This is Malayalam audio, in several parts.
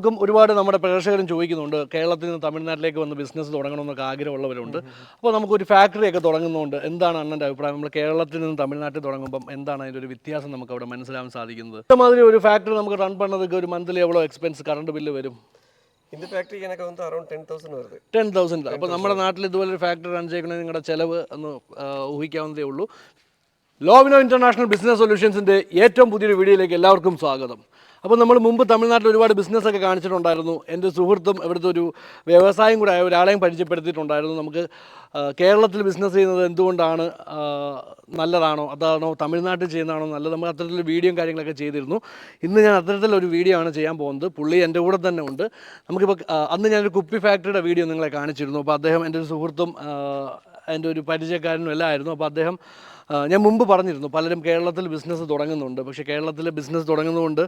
നമുക്കും ഒരുപാട് നമ്മുടെ പ്രേക്ഷകരും ചോദിക്കുന്നുണ്ട് കേരളത്തിൽ നിന്ന് തമിഴ്നാട്ടിലേക്ക് വന്ന് ബിസിനസ് തുടങ്ങണമെന്നൊക്കെ ആഗ്രഹമുള്ളവരുണ്ട്. അപ്പോൾ നമുക്കൊരു ഫാക്ടറി ഒക്കെ തുടങ്ങുന്നുണ്ട്. എന്താണ് അണ്ണന്റെ അഭിപ്രായം? നമ്മൾ കേരളത്തിൽ നിന്ന് തമിഴ്നാട്ടിൽ തുടങ്ങുമ്പം എന്താണ് അതിന്റെ ഒരു വ്യത്യാസം നമുക്ക് അവിടെ മനസ്സിലാക്കാൻ സാധിക്കുന്നത്? ഇതേമാതിരി ഒരു ഫാക്ടറി നമുക്ക് റൺ പണ്ണതൊക്കെ ഒരു മന്ത്ലി എവ്വളോ എക്സ്പെൻസ് കറണ്ട് ബില്ല് വരും? இந்த ഫാക്ടറി எனக்கு வந்து around ten thousand ten thousand അപ്പോൾ നമ്മുടെ നാട്ടിൽ ഇതുപോലെ ഒരു ഫാക്ടറി റൺ ചെയ്യണമെങ്കിൽ നിങ്ങളുടെ ചിലവ് ഒന്ന് ഊഹിക്കാവുന്നതേ ഉള്ളൂ. ലോവിനോ ഇന്റർനാഷണൽ ബിസിനസ് സൊല്യൂഷൻസിന്റെ ഏറ്റവും പുതിയൊരു വീഡിയോയിലേക്ക് എല്ലാവർക്കും സ്വാഗതം. അപ്പോൾ നമ്മൾ മുമ്പ് തമിഴ്നാട്ടിൽ ഒരുപാട് ബിസിനസ്സൊക്കെ കാണിച്ചിട്ടുണ്ടായിരുന്നു. എന്റെ സുഹൃത്തും ഇവിടുത്തെ ഒരു വ്യവസായം കൂടെ ആയ ഒരാളെയും പരിചയപ്പെടുത്തിയിട്ടുണ്ടായിരുന്നു. നമുക്ക് കേരളത്തിൽ ബിസിനസ് ചെയ്യുന്നത് എന്തുകൊണ്ടാണ് നല്ലതാണോ അതാണോ തമിഴ്നാട്ടിൽ ചെയ്യുന്നതാണോ നല്ലത്? നമ്മൾ അത്തരത്തിലുള്ള വീഡിയോയും കാര്യങ്ങളൊക്കെ ചെയ്തിരുന്നു. ഇന്ന് ഞാൻ അത്തരത്തിലൊരു വീഡിയോ ആണ് ചെയ്യാൻ പോകുന്നത്. പുള്ളി എന്റെ കൂടെ തന്നെ ഉണ്ട്. നമുക്കിപ്പോൾ അന്ന് ഞാനൊരു കുപ്പി ഫാക്ടറിയുടെ വീഡിയോ നിങ്ങളെ കാണിച്ചിരുന്നു. അപ്പോൾ അദ്ദേഹം എന്റെ ഒരു സുഹൃത്തും എന്റെ ഒരു പരിചയക്കാരനും എല്ലാം ആയിരുന്നു. അപ്പോൾ അദ്ദേഹം ഞാൻ മുമ്പ് പറഞ്ഞിരുന്നു പലരും കേരളത്തിൽ ബിസിനസ് തുടങ്ങുന്നുണ്ട്. പക്ഷേ കേരളത്തിൽ ബിസിനസ് തുടങ്ങുന്നതുകൊണ്ട്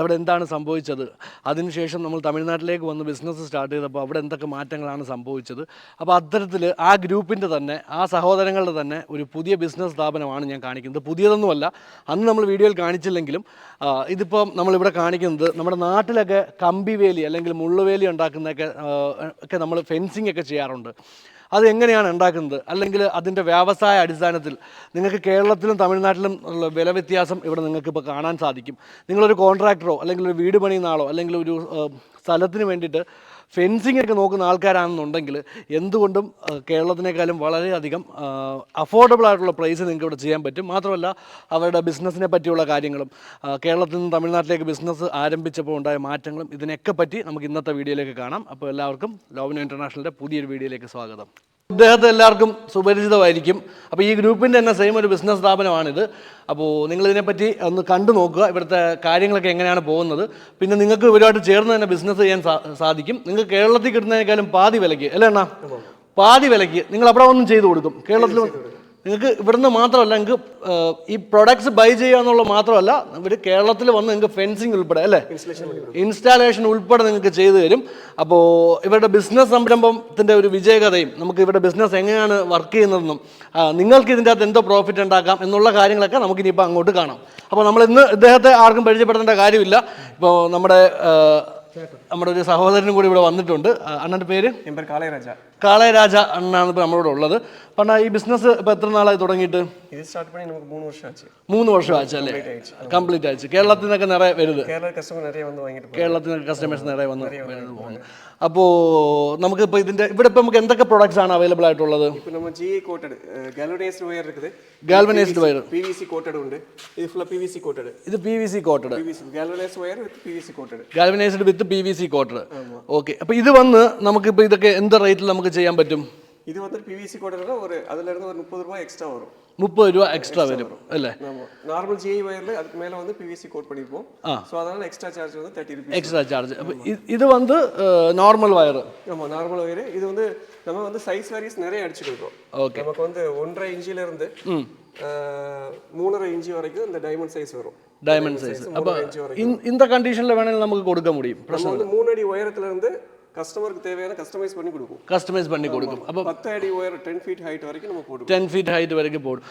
അവിടെ എന്താണ് സംഭവിച്ചത്? അതിനുശേഷം നമ്മൾ തമിഴ്നാട്ടിലേക്ക് വന്ന് ബിസിനസ് സ്റ്റാർട്ട് ചെയ്തപ്പോൾ അവിടെ എന്തൊക്കെ മാറ്റങ്ങളാണ് സംഭവിച്ചത്? അപ്പോൾ അത്തരത്തിൽ ആ ഗ്രൂപ്പിന്റെ തന്നെ ആ സഹോദരങ്ങളുടെ തന്നെ ഒരു പുതിയ ബിസിനസ് സ്ഥാപനമാണ് ഞാൻ കാണിക്കുന്നത്. പുതിയതൊന്നുമല്ല അന്ന് നമ്മൾ വീഡിയോയിൽ കാണിച്ചില്ലെങ്കിലും ഇതിപ്പം നമ്മളിവിടെ കാണിക്കുന്നത് നമ്മുടെ നാട്ടിലൊക്കെ കമ്പിവേലി അല്ലെങ്കിൽ മുള്ളുവേലി ഉണ്ടാക്കുന്നതൊക്കെ ഒക്കെ നമ്മൾ ഫെൻസിങ് ഒക്കെ ചെയ്യാറുണ്ട്. അത് എങ്ങനെയാണ് ഉണ്ടാക്കുന്നത്? അല്ലെങ്കിൽ അതിന്റെ വ്യവസായ അടിസ്ഥാനത്തിൽ നിങ്ങൾക്ക് കേരളത്തിലും തമിഴ്നാട്ടിലും ഉള്ള വില വ്യത്യാസം ഇവിടെ നിങ്ങൾക്ക് ഇപ്പോൾ കാണാൻ സാധിക്കും. നിങ്ങളൊരു കോൺട്രാക്ടറോ അല്ലെങ്കിൽ ഒരു വീട് പണിയുന്ന ആളോ അല്ലെങ്കിൽ ഒരു സ്ഥലത്തിന് വേണ്ടിയിട്ട് ഫെൻസിങ് ഒക്കെ നോക്കുന്ന ആൾക്കാരാണെന്നുണ്ടെങ്കിൽ എന്തുകൊണ്ടും കേരളത്തിനേക്കാളും വളരെയധികം അഫോർഡബിൾ ആയിട്ടുള്ള പ്രൈസ് നിങ്ങൾക്ക് ഇവിടെ ചെയ്യാൻ പറ്റും. മാത്രമല്ല അവരുടെ ബിസിനസ്സിനെ പറ്റിയുള്ള കാര്യങ്ങളും കേരളത്തിൽ നിന്ന് തമിഴ്നാട്ടിലേക്ക് ബിസിനസ് ആരംഭിച്ചപ്പോൾ ഉണ്ടായ മാറ്റങ്ങളും ഇതിനൊക്കെ പറ്റി നമുക്ക് ഇന്നത്തെ വീഡിയോയിലേക്ക് കാണാം. അപ്പോൾ എല്ലാവർക്കും ലോവനോ ഇന്റർനാഷണലിന്റെ പുതിയൊരു വീഡിയോയിലേക്ക് സ്വാഗതം. ഇദ്ദേഹത്തെ എല്ലാവർക്കും സുപരിചിതമായിരിക്കും. അപ്പോൾ ഈ ഗ്രൂപ്പിന്റെ തന്നെ സെയിം ഒരു ബിസിനസ് സ്ഥാപനമാണിത്. അപ്പോൾ നിങ്ങളിതിനെപ്പറ്റി ഒന്ന് കണ്ടു നോക്കുക ഇവിടുത്തെ കാര്യങ്ങളൊക്കെ എങ്ങനെയാണ് പോകുന്നത്. പിന്നെ നിങ്ങൾക്ക് ഇവരുമായിട്ട് ചേർന്ന് തന്നെ ബിസിനസ് ചെയ്യാൻ സാധിക്കും. നിങ്ങൾക്ക് കേരളത്തിൽ കിട്ടുന്നതിനേക്കാളും പാതി വിലയ്ക്ക് അല്ലേ അണ്ണാ? പാതി വിലയ്ക്ക്. നിങ്ങൾ അവിടെ ഒന്നും ചെയ്തു കൊടുക്കും. കേരളത്തിൽ നിങ്ങൾക്ക് ഇവിടുന്ന് മാത്രമല്ല നിങ്ങൾക്ക് ഈ പ്രൊഡക്ട്സ് ബൈ ചെയ്യുക എന്നുള്ളത് മാത്രമല്ല ഇവർ കേരളത്തിൽ വന്ന് നിങ്ങൾക്ക് ഫെൻസിങ് ഉൾപ്പെടെ അല്ലേ? ഇൻസ്റ്റാളേഷൻ ഉൾപ്പെടെ. നിങ്ങൾക്ക് ചെയ്തു തരും. അപ്പോൾ ഇവരുടെ ബിസിനസ് സംരംഭത്തിന്റെ ഒരു വിജയകഥയും നമുക്ക് ഇവരുടെ ബിസിനസ് എങ്ങനെയാണ് വർക്ക് ചെയ്യുന്നതെന്നും നിങ്ങൾക്ക് ഇതിന്റെ അകത്ത് എന്തോ പ്രോഫിറ്റ് ഉണ്ടാക്കാം എന്നുള്ള കാര്യങ്ങളൊക്കെ നമുക്ക് ഇനിയിപ്പോൾ അങ്ങോട്ട് കാണാം. അപ്പോൾ നമ്മൾ ഇന്ന് ഇദ്ദേഹത്തെ ആർക്കും പരിചയപ്പെടുത്തേണ്ട കാര്യമില്ല. ഇപ്പോൾ നമ്മുടെ നമ്മുടെ ഒരു സഹോദരനും കൂടി ഇവിടെ വന്നിട്ടുണ്ട്. അണ്ണന്റെ പേര്? എന്റെ പേര് കാളയരാജ. കാളയരാജ അണ്ണാണ് ഇപ്പോൾ നമ്മളോട് ഉള്ളത്. അപ്പം അണ്ണാ ഈ ബിസിനസ് ഇപ്പോൾ എത്ര നാളായി തുടങ്ങിയിട്ട്? ഇത് സ്റ്റാർട്ട് പണി നമുക്ക് മൂന്ന് വർഷം ആച്ചു മൂന്ന് വർഷം ആച്ചു അല്ലേ? കംപ്ലീറ്റ് ആയിച്ചു. കേരളത്തിൽ നിന്നൊക്കെ നിറയെ വരുത് കേരളത്തിൽ നിന്നൊക്കെ കസ്റ്റമേഴ്സ് നിറയെ വന്ന് പോകുന്നു അപ്പോൾ നമുക്ക് ഇപ്പോൾ ഇതിന്റെ ഇവിടെ ഇപ്പം നമുക്ക് എന്തൊക്കെ പ്രോഡക്റ്റ്സ് ആണ് അവൈലബിൾ ആയിട്ടുള്ളത്? Galvanised wire P V C coated ഉണ്ട്. ഇത് പി വി സി കോട്ടഡ് ഇത് P V C coated galvanised wire with P V C coated galvanised with P V quoted okay അപ്പോൾ ഇത് വന്ന് നമുക്കിപ്പോൾ ഇതൊക്കെ എന്ത് റേറ്റിൽ നമുക്ക് ചെയ്യാൻ പറ്റും இது வந்து பிவிசி கோட்டட்னா ஒரு அதுல இருந்து ஒரு முப்பது ரூபாய் எக்ஸ்ட்ரா வரும் മുപ്പത് രൂപ എക്സ്ട്രാ വരും അല്ലേ ஆமா நார்மல் ஜிஐ வயர்ல அதுக்கு மேல வந்து பிவிசி கோட் பண்ணிருப்போம் சோ அதனால எக்ஸ்ட்ரா சார்ஜ் வந்து தேர்ட்டி ருபீஸ் എക്സ്ട്രാ ചാർജ് അപ്പോൾ ഇത് വന്ന് നോർമൽ വയർ ஆமா நார்மல் வயர் இது வந்து நம்ம வந்து சைஸ் வேரிஸ் நிறைய அடிச்சு கொடுக்குறோம் ஓகே. நமக்கு வந்து ஒன்றரை இன்ச்சில இருந்து ஆஹ், மூணரை இன்ச்சு வரைக்கும் இந்த டைமண்ட் சைஸ் வரும் ഡയമണ്ട് സൈസ് അപ്പോൾ ഇൻ ഇൻ ദ കണ്ടീഷനിൽ വേണമെങ്കിൽ നമുക്ക് കൊടുക്കാൻ முடியும் പ്രശ്നമില്ല മൂന്നടി ഉയരത്തിലിருந்து கஸ்டமருக்கு தேவையான கஸ்டமைஸ் பண்ணி கொடுக்கும் കസ്റ്റമൈസ് பண்ணி കൊടുക്കും അപ്പോൾ பத்து அடி உயரம் டென் ஃபீட் ஹைட் வரைக்கும் நம்ம போடுவோம் ടെൻ ഫീറ്റ് ഹൈറ്റ് വരെയൊക്കെ പോകും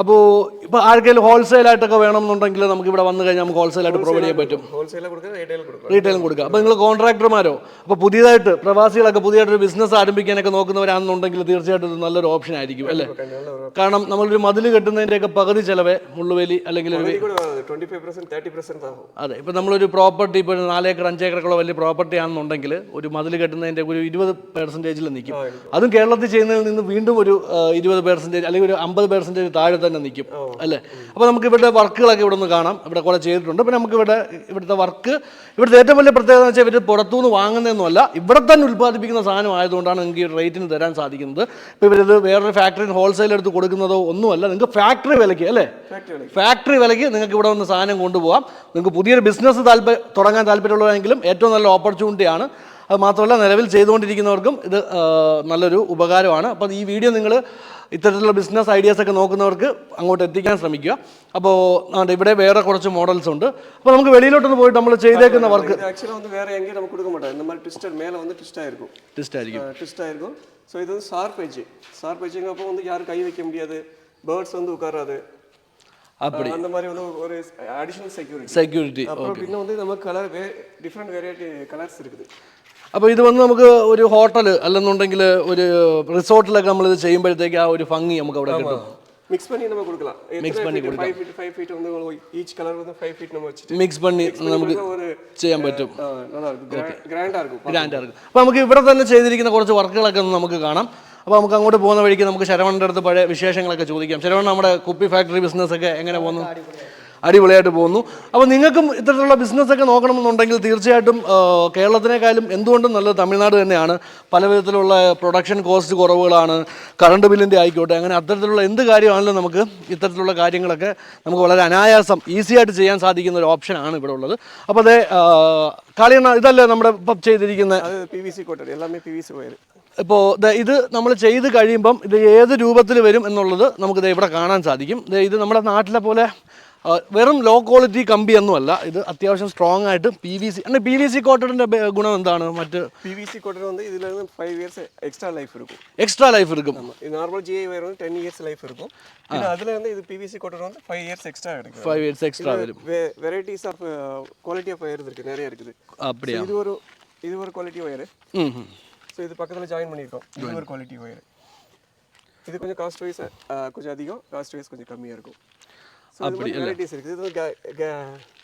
അപ്പോൾ ഇപ്പോൾ ആർക്കെങ്കിലും ഹോൾസെയിൽ ആയിട്ടൊക്കെ വേണമെന്നുണ്ടെങ്കിൽ നമുക്ക് ഇവിടെ വന്നു കഴിഞ്ഞാൽ നമുക്ക് ഹോൾസെയിൽ ആയിട്ട് പ്രൊവൈഡ് ചെയ്യാൻ പറ്റും ஹோல்சேலாக கொடுக்குறோம் ரீட்டைல் கொடுக்குறோம் റീറ്റെയിലും കൊടുക്കുക അപ്പോൾ നിങ്ങൾ കോൺട്രാക്ടർമാരോ അപ്പോൾ പുതിയതായിട്ട് പ്രവാസികളൊക്കെ പുതിയതായിട്ട് ഒരു ബിസിനസ് ആരംഭിക്കാനൊക്കെ നോക്കുന്നവരാണെന്നുണ്ടെങ്കിൽ തീർച്ചയായിട്ടും ഇത് നല്ലൊരു ഓപ്ഷൻ ആയിരിക്കും അല്ലേ நல்ல ஒரு കാരണം നമ്മളൊരു മതിൽ കെട്ടുന്നതിൻ്റെയൊക്കെ പകുതി ചിലവേ മുള്ളുവേലി അല്ലെങ്കിൽ ഒരു இது கூட வராது twenty five percent thirty percent ஆகும் അതെ ഇപ്പം നമ്മളൊരു പ്രോപ്പർട്ടി ഇപ്പോൾ ഒരു നാലേക്കർ അഞ്ചേക്കറൊക്കെ വലിയ പ്രോപ്പർട്ടി ആണെന്നുണ്ടെങ്കിൽ ഒരു മതിൽ കെട്ടുന്നതിന്റെ ഒരു ഇരുപത് പെർസെന്റേജിൽ നിൽക്കും അതും കേരളത്തിൽ ചെയ്യുന്നതിൽ നിന്ന് വീണ്ടും ഒരു ഇരുപത് പെർസെന്റേജ് അല്ലെങ്കിൽ ഒരു അമ്പത് പെർസെന്റേജ് താഴെ തന്നെ നിൽക്കും അല്ലേ? അപ്പോൾ നമുക്ക് ഇവിടെ വർക്കുകളൊക്കെ ഇവിടെ നിന്ന് കാണാം. ഇവിടെ കുറേ ചെയ്തിട്ടുണ്ട്. പിന്നെ നമുക്ക് ഇവിടെ ഇവിടുത്തെ വർക്ക് ഇവിടുത്തെ ഏറ്റവും വലിയ പ്രത്യേകത എന്ന് വെച്ചാൽ ഇവർ പുറത്തുനിന്ന് വാങ്ങുന്നതെന്നല്ല ഇവിടെ തന്നെ ഉൽപ്പാദിപ്പിക്കുന്ന സാധനം ആയതുകൊണ്ടാണ് നിങ്ങൾക്ക് ഈ റേറ്റിന് തരാൻ സാധിക്കുന്നത്. ഇപ്പോൾ ഇവരിത് വേറൊരു ഫാക്ടറിയിൽ ഹോൾസെയിൽ എടുത്ത് കൊടുക്കുന്നതോ ഒന്നുമല്ല നിങ്ങൾക്ക് ഫാക്ടറി വിലയ്ക്ക് അല്ലേ? ഫാക്ടറി വിലയ്ക്ക്. നിങ്ങൾക്ക് ഇവിടെ വന്ന് സാധനം കൊണ്ടുപോകാം. നിങ്ങൾക്ക് പുതിയൊരു ബിസിനസ് താല്പര്യം തുടങ്ങാൻ താല്പര്യമുള്ളവരെങ്കിലും ഏറ്റവും നല്ല ഓപ്പർച്യൂണിറ്റിയാണ് അത് മാത്രമല്ല നിലവിൽ ചെയ്തുകൊണ്ടിരിക്കുന്നവർക്കും ഇത് ആ, നല്ലൊരു ഉപകാരമാണ് അപ്പോൾ ഈ വീഡിയോ നിങ്ങൾ ഇത്തരത്തിലുള്ള ബിസിനസ് ഐഡിയാസ് ഒക്കെ നോക്കുന്നവർക്ക് അങ്ങോട്ട് എത്തിക്കാൻ ശ്രമിക്കുക അപ്പോൾ ആണ്ട് ഇവിടെ വേറെ കുറച്ച് മോഡൽസ് ഉണ്ട് അപ്പോൾ നമുക്ക് വെളിയിലോട്ടൊന്ന് പോയിട്ട് നമ്മൾ ചെയ്തേക്കുന്ന വർക്ക് இது ஆக்சுவலாக வந்து வேற எங்கேயும் நம்ம கொடுக்க மாட்டோம் இந்த மாதிரி ட்விஸ்டர் மேலே வந்து ட்விஸ்ட் ஆயிருக்கும் ടെസ്റ്റ് ആയിരിക്കും ட்விஸ்ட் ஆயிருக்கும் ஸோ இது வந்து ஷார்ப் எஜ் ஷார்ப் எஜ்ஜுங்கப்போ வந்து யாரும் கை வைக்க முடியாது பேர்ட்ஸ் வந்து உட்காராது அந்த மாதிரி வந்து ஒரு அடிஷனல் செக்யூரிட்டி സെക്യൂരിറ്റി அப்புறம் பின்ன வந்து நம்ம கலர் டிஃப்ரெண்ட் வெரைட்டி கலர்ஸ் இருக்குது അപ്പോൾ ഇത് വന്ന് നമുക്ക് ഒരു ഹോട്ടൽ അല്ലെന്നുണ്ടെങ്കിൽ ഒരു റിസോർട്ടിലൊക്കെ നമ്മൾ ഇത് ചെയ്യുമ്പോഴത്തേക്ക് ആ ഒരു ഭംഗി നമുക്ക് അവിടെ കിട്ടും மிக்ஸ் பண்ணி நம்ம கொடுக்கலாம் மிக்ஸ் பண்ணி கொடுக்கலாம் ஃபைவ் ஃபீட் ஃபைவ் ஃபீட் வந்து ஈச் கலர் வந்து ஃபைவ் ஃபீட் நம்ம வச்சுட்டு മിക്സ് പണി നമുക്ക് ஒரு ചെയ്യാൻ പറ്റും ஆ, நல்லா இருக்கும் கிராண்டா இருக்கும் ഗ്രാൻഡ് ആയിരിക്കും അപ്പോൾ നമുക്ക് ഇവിടെ തന്നെ ചെയ്തിരിക്കുന്ന കുറച്ച് വർക്കുകളൊക്കെ ഒന്ന് നമുക്ക് കാണാം അപ്പോൾ നമുക്ക് അങ്ങോട്ട് പോകുന്ന വഴിക്ക് നമുക്ക് ശരവണൻ്റെ അടുത്ത് പഴയ വിശേഷങ്ങളൊക്കെ ചോദിക്കാം ശരവൺ നമ്മുടെ കുപ്പി ഫാക്ടറി ബിസിനസ് ഒക്കെ എങ്ങനെ പോകുന്നു അടിപൊളിയായിട്ട് പോകുന്നു. അപ്പോൾ നിങ്ങൾക്കും ഇത്തരത്തിലുള്ള ബിസിനസ്സൊക്കെ നോക്കണമെന്നുണ്ടെങ്കിൽ തീർച്ചയായിട്ടും കേരളത്തിനേക്കാളും എന്തുകൊണ്ടും നല്ലത് തമിഴ്നാട് തന്നെയാണ്. പല വിധത്തിലുള്ള പ്രൊഡക്ഷൻ കോസ്റ്റ് കുറവുകളാണ്. കറണ്ട് ബില്ലിന്റെ ആയിക്കോട്ടെ അങ്ങനെ അത്തരത്തിലുള്ള എന്ത് കാര്യമാണെങ്കിലും നമുക്ക് ഇത്തരത്തിലുള്ള കാര്യങ്ങളൊക്കെ നമുക്ക് വളരെ അനായാസം ഈസി ആയിട്ട് ചെയ്യാൻ സാധിക്കുന്ന ഒരു ഓപ്ഷനാണ് ഇവിടെ ഉള്ളത്. അപ്പോൾ അതേ കളിയണ്ണ ഇതല്ലേ നമ്മുടെ ഇപ്പം ചെയ്തിരിക്കുന്ന പി വി സി കോട്ടഡ് എല്ലാമേ പി വി സി ഇപ്പോൾ ഇത് നമ്മൾ ചെയ്ത് കഴിയുമ്പം ഇത് ഏത് രൂപത്തിൽ വരും എന്നുള്ളത് നമുക്ക് ഇവിടെ കാണാൻ സാധിക്കും. ഇത് നമ്മുടെ നാട്ടിലെ പോലെ വെറും ലോ ക്വാളിറ്റി കമ്പിയൊന്നുമല്ല ഇത് അത്യാവശ്യം സ്ട്രോങ് ആയിട്ട് P V C P V C കോട്ടഡിൻ്റെ ഗുണം എന്താണ് മറ്റ് பிவிசி கோட்டட் வந்து இதுல இருந்து ஃபைவ் இயர்ஸ் எக்ஸ்ட்ரா லைஃப் இருக்கும் എക്സ്ട്രാ ലൈഫ് എടുക്കും இது நார்மல் ஜிஐ ஒயர் வந்து டென் இயர்ஸ் லைஃப் இருக்கும் இது அதுல வந்து இது பிவிசி கோட்டட் வந்து ஃபைவ் இயர்ஸ் எக்ஸ்ட்ரா எடுக்கும் ഫൈവ് ഇയേഴ്സ് എക്സ്ട്രാ വരും varieties of quality of wire இருக்கு நிறைய இருக்குது அப்படியா இது ஒரு இது ஒரு குவாலிட்டி ஒயர் ഉം, ഉം. ஸோ இது பக்கத்துல ஜாயின் பண்ணியிருக்கோம் இது ஒரு குவாலிட்டி ஒயர் இது கொஞ்சம் காஸ்ட் வைஸ் கொஞ்சம் அதிகம் காஸ்ட் வைஸ் கொஞ்சம் கம்மியா இருக்கும் ஸோ இது மாதிரி வெரைட்டிஸ் இருக்குது இது வந்து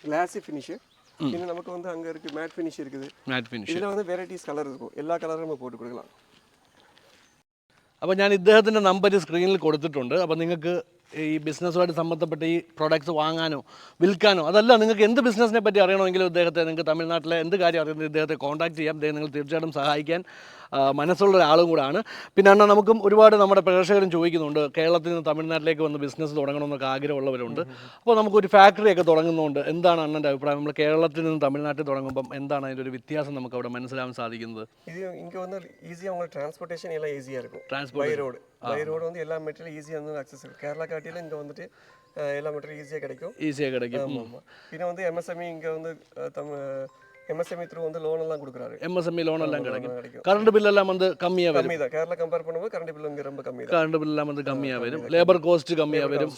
கிளாஸி ஃபினிஷ் இன்னும் நமக்கு வந்து அங்க இருக்கு மேட் ஃபினிஷ் இருக்குது മാറ്റ് ഫിനിഷ് இதுல வந்து வெரைட்டிஸ் கலர் இருக்கும் எல்லா கலரும் நம்ம போட்டு கொடுக்கலாம் അപ്പോൾ ഞാൻ ഇദ്ദേഹത്തിൻ്റെ നമ്പർ സ്ക്രീനിൽ കൊടുത്തിട്ടുണ്ട് അപ്പോൾ നിങ്ങൾക്ക് ഈ ബിസിനസ്സുമായിട്ട് സംബന്ധപ്പെട്ട ഈ പ്രോഡക്റ്റ്സ് വാങ്ങാനോ വിൽക്കാനോ അതല്ല നിങ്ങൾക്ക് എന്ത് ബിസിനസ്സിനെ പറ്റി അറിയണമെങ്കിലും ഇദ്ദേഹത്തെ നിങ്ങൾക്ക് തമിഴ്നാട്ടിലെ എന്ത് കാര്യം അറിയുന്നത് ഇദ്ദേഹത്തെ കോൺടാക്ട് ചെയ്യാം ഇദ്ദേഹം നിങ്ങൾ തീർച്ചയായിട്ടും സഹായിക്കാൻ ആ, മനസ്സുള്ള ഒരാളും കൂടാണ്. പിന്നെ അണ്ണ നമുക്കും ഒരുപാട് നമ്മുടെ പ്രേക്ഷകരും ചോദിക്കുന്നുണ്ട്. കേരളത്തിൽ നിന്ന് തമിഴ്നാട്ടിലേക്ക് വന്ന് ബിസിനസ് തുടങ്ങണമെന്നൊക്കെ ആഗ്രഹമുള്ളവരുണ്ട്. അപ്പോൾ നമുക്കൊരു ഫാക്ടറി ഒക്കെ തുടങ്ങുന്നതുകൊണ്ട് എന്താണ് അണ്ണന്റെ അഭിപ്രായം? നമ്മൾ കേരളത്തിൽ നിന്ന് തമിഴ്നാട്ടിൽ തുടങ്ങുമ്പം എന്താണ് അതിന്റെ ഒരു വ്യത്യാസം നമുക്ക് അവിടെ മനസ്സിലാവാൻ സാധിക്കുന്നത്? இது வந்து ஈஸியாக உங்களுக்கு டிரான்ஸ்போர்ட்டேஷன் எல்லாம் ஈஸியாக இருக்கும் by Transportation. Road by road வந்து எல்லா மெட்டீரியல் ஈஸியாக வந்து அக்சஸ் இருக்கும் கேரளா காட்டியில் പിന്നെ വന്ന് എം എസ് എം ഇങ്ങനെ വന്ന് எம்எஸ்எம்இ த்ரூ வந்து லோன் எல்லாம் கொடுக்குறாரு. எம்எஸ்எம்இ லோன் எல்லாம் கிடைக்கும். கரண்ட் பில் எல்லாம் வந்து கம்மியாக வரும். கம்மி தான் கேரளா கம்பேர் பண்ணும்போது கரண்ட் பில் வந்து ரொம்ப கம்மி கரண்ட் பில் எல்லாம் வந்து கம்மியாக வரும். லேபர் காஸ்ட் கம்மியாக வரும்.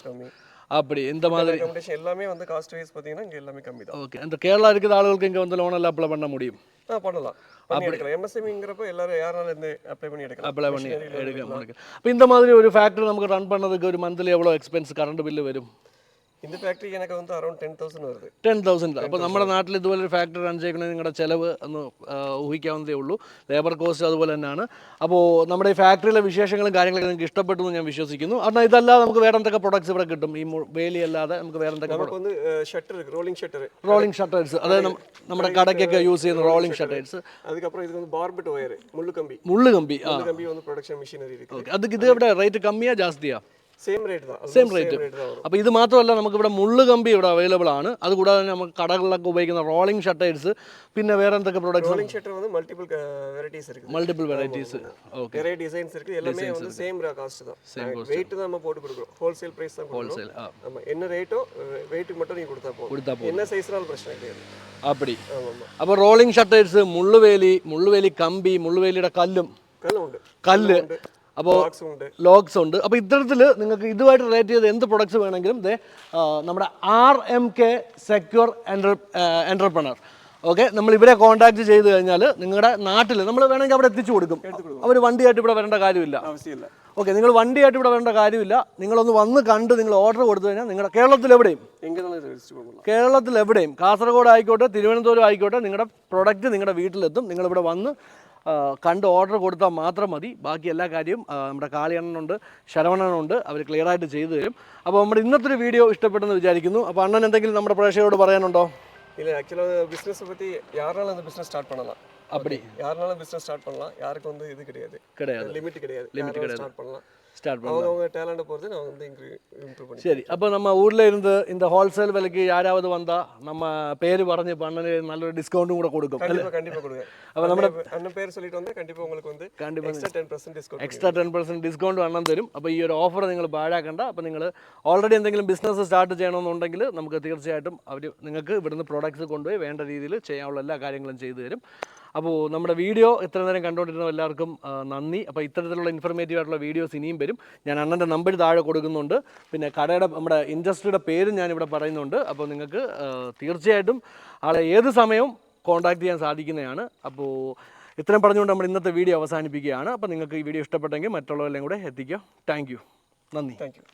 அப்படி இந்த மாதிரி. எல்லாமே வந்து காஸ்ட் வைஸ் பார்த்தீங்கன்னா இங்கே எல்லாமே கம்மி தான் ஓகே அந்த கேரளா இருக்கிற ஆளுகளுக்கு இங்கே வந்து லோன் எல்லாம் அப்ளை பண்ண முடியும்? பண்ணலாம். அப்படி. எல்லாரும் யாரால அப்ளை பண்ணி எடுக்கலாம். அப்ளை பண்ணி இந்த மாதிரி ஒரு ஃபேக்டரி நமக்கு ரன் பண்ணதுக்கு ஒரு மந்த்லி எவ்வளோ எக்ஸ்பென்ஸ் கரண்ட் பில்லு வரும்? இந்த ஃபேக்ட்ரி எனக்கு வந்து அரௌண்ட் டென் தௌசண்ட் வருது ടെൻ തൗസൻഡ് അപ്പോൾ നമ്മുടെ നാട്ടിൽ ഇതുപോലെ ഒരു ഫാക്ടറി റൺ ചെയ്യണമെങ്കിൽ നിങ്ങളുടെ ചിലവ് ഒന്ന് ആ, ഊഹിക്കാവുന്നതേ ഉള്ളൂ ലേബർ കോസ്റ്റ് അതുപോലെ തന്നെയാണ് അപ്പോൾ നമ്മുടെ ഈ ഫാക്ടറിയിലെ വിശേഷങ്ങളും കാര്യങ്ങളൊക്കെ നിങ്ങൾക്ക് ഇഷ്ടപ്പെട്ടു എന്ന് ഞാൻ വിശ്വസിക്കുന്നു കാരണം ഇതല്ലാതെ നമുക്ക് വേറെ എന്തൊക്കെ പ്രൊഡക്ട്സ് ഇവിടെ കിട്ടും ഈ മു- വേലി അല്ലാതെ നമുക്ക് വേറെ എന്തൊക്കെ நமக்கு வந்து ஷட்டர் இருக்கு ரோலிங் ஷட்டர் റോളിംഗ് ഷട്ടേഴ്സ് അതായത് നം- നമ്മുടെ കടയ്ക്കൊക്കെ യൂസ് ചെയ്യുന്ന റോളിംഗ് ഷട്ടേഴ്സ് அதுக்கப்புறம் இதுக்கு வந்து பார்பட் ஒயர் முள்ளு கம்பி മുള്ളു കമ്പി ആ முள்ளு கம்பி வந்து ப்ரொடக்ஷன் மிஷினரி இருக்கு ഓക്കെ അത് ഇത് ഇവിടെ റേറ്റ് കമ്മിയാ ജാസ്തിയാ சேம் ரேட் தான் Same ரேட் rate. தான் வரும் അപ്പോൾ ഇത് മാത്രമല്ല നമുക്ക് ഇവിടെ മുള്ളു കമ്പി ഇവിടെ അവൈലബിൾ ആണ് അതുകൂടാതെ തന്നെ നമുക്ക് കടകളിലൊക്കെ ഉപയോഗിക്കുന്ന റോളിംഗ് ഷട്ടേഴ്സ് പിന്നെ വേറെ എന്തൊക്കെ പ്രൊഡക്ട്സ് ரோலிங் ஷட்டர் வந்து மல்டிபிள் வெரைட்டிஸ் இருக்கு മൾട്ടിപ്പിൾ വെറൈറ്റീസ് ഓക്കെ நிறைய டிசைன்ஸ் இருக்கு எல்லாமே வந்து சேம் காஸ்ட் தான் வெயிட் தான் நம்ம போட்டு கொடுக்குறோம் ஹோல்சேல் பிரைஸ் தான் கொடுக்குறோம் ഹോൾസെയിൽ ആ ஆமா என்ன ரேட்டோ வெயிட்டுக்கு மட்டும் நீங்க கொடுத்தா போதும் കൊടുത്താൽ പോകും என்ன சைஸ்னாலும் பிரச்சனை கிடையாது അപ്പടി ஆமா ஆமா അപ്പോൾ റോളിംഗ് ഷട്ടേഴ്സ് മുള്ളുവേലി മുള്ളുവേലി കമ്പി മുള്ളുവേലിയുടെ കല്ലും கல்லும் உண்டு കല്ല് അപ്പോൾ ലോഗ്സ് ഉണ്ട്. അപ്പോൾ ഇത്തരത്തിൽ നിങ്ങൾക്ക് ഇതുമായിട്ട് റിലേറ്റ് ചെയ്ത് എന്ത് പ്രൊഡക്ട്സ് വേണമെങ്കിലും ദേ നമ്മുടെ R M K secure enter entrepreneur okay നമ്മൾ ഇവരെ കോൺടാക്ട് ചെയ്ത് കഴിഞ്ഞാൽ നിങ്ങളുടെ നാട്ടിൽ നമ്മൾ വേണമെങ്കിൽ അവിടെ എത്തിച്ചു കൊടുക്കും. അവർ വണ്ടിയായിട്ട് ഇവിടെ വരേണ്ട കാര്യമില്ല. ഓക്കെ നിങ്ങൾ വണ്ടിയായിട്ട് ഇവിടെ വരേണ്ട കാര്യമില്ല. നിങ്ങളൊന്ന് വന്ന് കണ്ട് നിങ്ങൾ ഓർഡർ കൊടുത്തു കഴിഞ്ഞാൽ നിങ്ങളുടെ കേരളത്തിൽ എവിടെയും? കേരളത്തിൽ എവിടെയും? കാസർഗോഡ് ആയിക്കോട്ടെ തിരുവനന്തപുരം ആയിക്കോട്ടെ നിങ്ങളുടെ പ്രൊഡക്റ്റ് നിങ്ങളുടെ വീട്ടിലെത്തും. നിങ്ങൾ ഇവിടെ വന്ന് കണ്ട് ഓർഡർ കൊടുത്താൽ മാത്രം മതി ബാക്കി എല്ലാ കാര്യവും ആ, നമ്മുടെ കാളിയണ്ണനുണ്ട് ശരവണനുണ്ട് അവർ ക്ലിയർ ആയിട്ട് ചെയ്തു തരും അപ്പോൾ നമ്മുടെ ഇന്നത്തെ ഒരു വീഡിയോ ഇഷ്ടപ്പെട്ടെന്ന് വിചാരിക്കുന്നു അപ്പോൾ അണ്ണൻ എന്തെങ്കിലും നമ്മുടെ പ്രേക്ഷകരോട് പറയാനുണ്ടോ இல்லை ஆக்சுவலாக பிஸ்னஸை பற்றி யாருனாலும் அந்த பிஸ்னஸ் ஸ்டார்ட் பண்ணலாம் அப்படி யாருனாலும் பிஸ்னஸ் ஸ்டார்ட் பண்ணலாம் யாருக்கும் வந்து இது கிடையாது கிடையாது லிமிட் கிடையாது லிமிட் ஸ்டார்ட் பண்ணலாம் ஸ்டார்ட் பண்ணுவோம் அவங்க டேலண்ட்டை பொறுத்து நான் வந்து இம்ப்ரூவ் பண்ணி சரி அப்போ நம்ம ஊரில் இருந்து இந்த ஹோல்சேல் விலைக்கு யாராவது வந்தால் நம்ம பேர் பறஞ்சு பண்ணு நல்ல டிஸ்கவுண்ட்டும் கூட கொடுக்கும் கண்டிப்பாக கண்டிப்பாக கொடுங்க அப்போ நம்ம அண்ணன் பேர் சொல்லிட்டு வந்தால் கண்டிப்பாக உங்களுக்கு வந்து கண்டிப்பாக extra ten percent discount extra ten percent discount വേണം തരും അപ്പോൾ ഈ ഒരു ഓഫർ നിങ്ങൾ പാഴാക്കണ്ട അപ്പോൾ നിങ്ങൾ ഓൾറെഡി എന്തെങ്കിലും ബിസിനസ് സ്റ്റാർട്ട് ചെയ്യണമെന്നുണ്ടെങ്കിൽ നമുക്ക് തീർച്ചയായിട്ടും അവർ നിങ്ങൾക്ക് ഇവിടുന്ന് പ്രോഡക്റ്റ്സ് കൊണ്ടുപോയി വേണ്ട രീതിയിൽ ചെയ്യാനുള്ള എല്ലാ കാര്യങ്ങളും ചെയ്തു തരും അപ്പോൾ നമ്മുടെ വീഡിയോ ഇത്ര നേരം കണ്ടുകൊണ്ടിരുന്ന എല്ലാവർക്കും നന്ദി. അപ്പോൾ ഇത്തരത്തിലുള്ള ഇൻഫർമേറ്റീവ് ആയിട്ടുള്ള വീഡിയോസ് ഇനിയും വരും. ഞാൻ അണ്ണന്റെ നമ്പർ താഴെ കൊടുക്കുന്നുണ്ട്. പിന്നെ കടയുടെ നമ്മുടെ ഇൻഡസ്ട്രിയുടെ പേരും ഞാനിവിടെ പറയുന്നുണ്ട്. അപ്പോൾ നിങ്ങൾക്ക് തീർച്ചയായിട്ടും ആളെ ഏത് സമയവും കോൺടാക്ട് ചെയ്യാൻ സാധിക്കുന്നതാണ്. അപ്പോൾ ഇത്രയും പറഞ്ഞുകൊണ്ട് നമ്മൾ ഇന്നത്തെ വീഡിയോ അവസാനിപ്പിക്കുകയാണ്. അപ്പോൾ നിങ്ങൾക്ക് ഈ വീഡിയോ ഇഷ്ടപ്പെട്ടെങ്കിൽ മറ്റുള്ളവരെല്ലാം കൂടെ എത്തിക്കുക. താങ്ക് യു നന്ദി. Thank you